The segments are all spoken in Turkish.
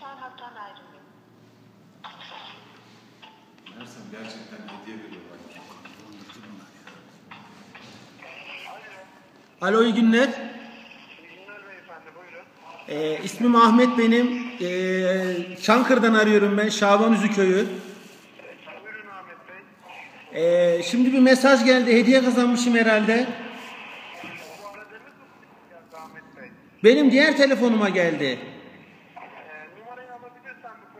Lütfen hattan ayrılın. Meğersem gerçekten hediye veriyorlar. Alo iyi günler. İyi günler beyefendi buyurun. Ee, ismim Ahmet benim. Ee, Çankırı'dan arıyorum ben. Şaban. Buyurun Ahmet Bey. Ee, şimdi bir mesaj geldi. Hediye kazanmışım herhalde. Bu aradığınız mı geldi Ahmet Bey? Benim diğer telefonuma geldi. Ee, numarayı alabilirsem bir kontrol edeyim.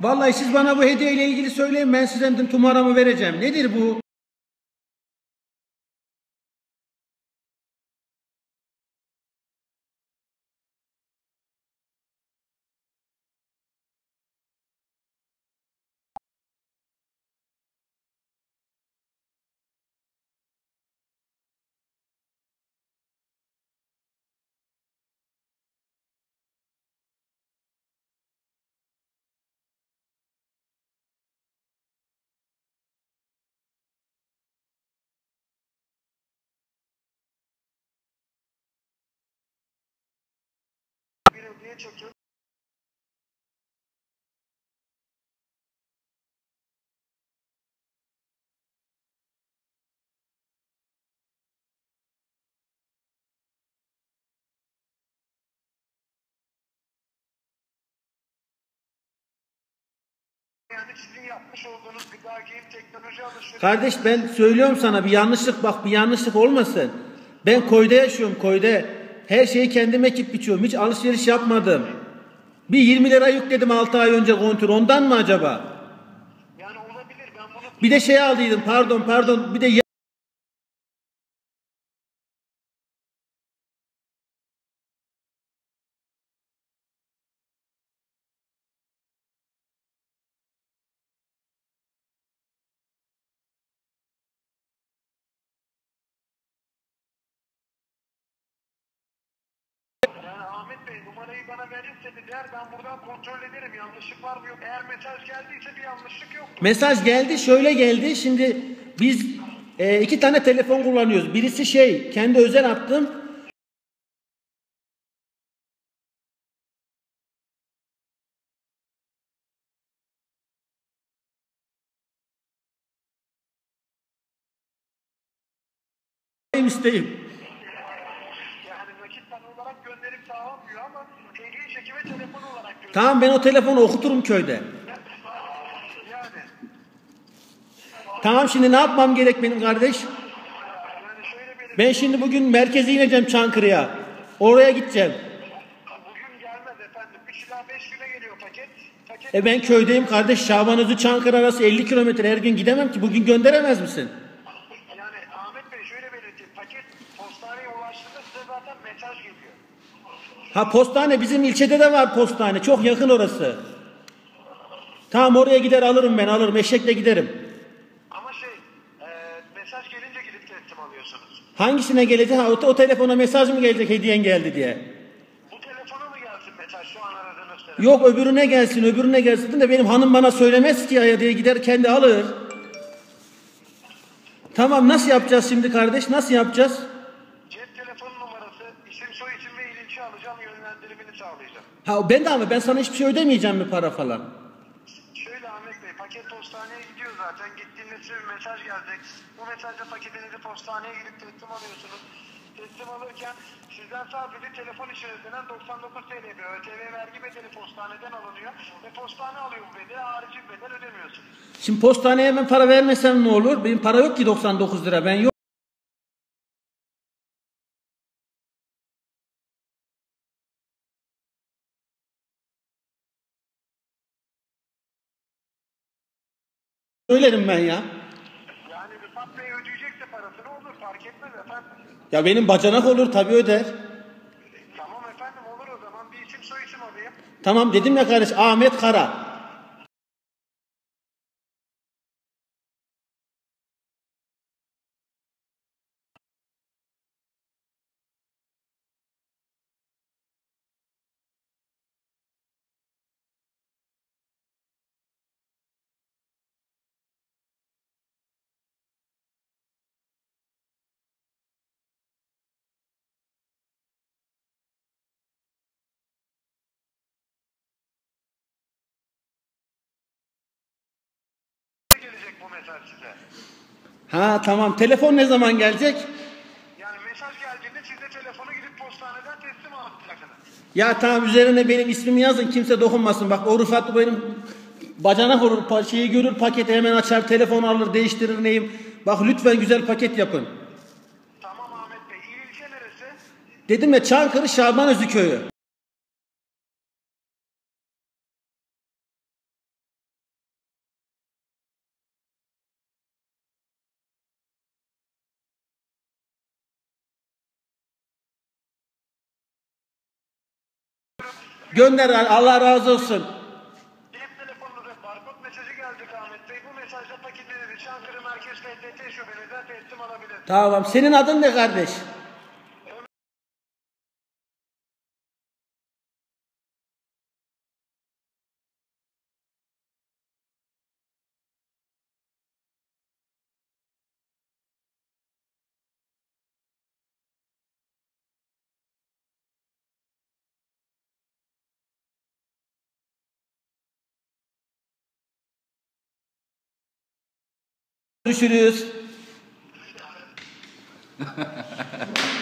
Vallahi siz bana bu hediye ile ilgili söyleyin. Ben size numaramı vereceğim. Nedir bu? Teknoloji alışverişi Kardeş ben söylüyorum sana bir yanlışlık bak bir yanlışlık olmasın. Ben koyda yaşıyorum koyda. Her şeyi kendim ekip biçiyorum. Hiç alışveriş yapmadım. Bir 20 lira yükledim 6 ay önce kontür. Ondan mı acaba? yani olabilir ben bunu Bir de şey aldıydım pardon pardon bir de Ahmet Bey numarayı bana verirse de der ben buradan kontrol ederim yanlışlık var mı yok. Eğer mesaj geldiyse bir yanlışlık yoktur. mesaj geldi şöyle geldi. Şimdi biz e, iki tane telefon kullanıyoruz. Birisi şey kendi özel attım. isteyim. Yani nakit para sağlanmıyor ama hediye çekime telefon olarak gönderirim. Tamam ben o telefonu okuturum köyde. Yani, Tamam şimdi ne yapmam gerek benim kardeş? yani şöyle benim Ben şimdi bugün merkeze ineceğim Çankırı'ya. Oraya gideceğim. bugün gelmez efendim. 3 ila 5 güne geliyor paket. Paket E ben köydeyim kardeş. Şabanözü Çankırı arası 50 kilometre her gün gidemem ki. Bugün gönderemez misin? yani Ahmet Bey şöyle belirteyim. Paket postaneye ulaştığında size zaten mesaj geliyor. Ha postane bizim ilçede de var postane. Çok yakın orası. Tamam oraya gider alırım ben alırım. Eşekle giderim. Ama şey e, mesaj gelince gidip teslim alıyorsunuz. Hangisine gelecek? Ha, o, o telefona mesaj mı gelecek hediyen geldi diye? Bu telefona mı gelsin mesaj şu an aradığınız telefon? Yok öbürüne gelsin öbürüne gelsin de benim hanım bana söylemez ki ya diye gider kendi alır. Tamam nasıl yapacağız şimdi kardeş? Nasıl yapacağız? Cep telefonu numarası, isim soy ilçe alacağım yönlendirimini sağlayacağım. Ha ben de ama ben sana hiçbir şey ödemeyeceğim mi para falan? Şöyle Ahmet Bey, paket postaneye gidiyor zaten. Gittiğinde size bir mesaj gelecek. Bu mesajla paketinizi postaneye gidip teslim alıyorsunuz. Teslim alırken sizden sadece telefon ödenen 99 TL bir ÖTV vergi bedeli postaneden alınıyor. Ve postane alıyor bu bedeli, harici bedel ödemiyorsunuz. Şimdi postaneye ben para vermesem ne olur? Benim para yok ki 99 lira. Ben yok. Söylerim ben ya. Yani Rıfat Bey ödeyecekse parasını olur, fark etmez efendim. Ya benim bacanak olur tabii öder. Tamam efendim olur o zaman bir isim soy isim alayım. Tamam dedim ya kardeş Ahmet Kara. Gelecek bu mesaj size. Ha tamam. Telefon ne zaman gelecek? Yani mesaj geldiğinde siz de telefonu gidip postaneden teslim alacaksınız. Ya tamam üzerine benim ismimi yazın kimse dokunmasın. Bak o Rıfat benim bacanak olur pa- şeyi görür paketi hemen açar telefonu alır değiştirir neyim. Bak lütfen güzel paket yapın. Tamam Ahmet Bey. İyi ilçe neresi? Dedim ya Çankırı Şaban Özü köyü. Gönder Allah razı olsun. Cep telefonunuza barkod mesajı gelecek Ahmet Bey. Bu mesajla paketinizi Çankırı Merkez FTT şubenize teslim alabilirsiniz. Tamam senin adın ne kardeş? Görüşürüz.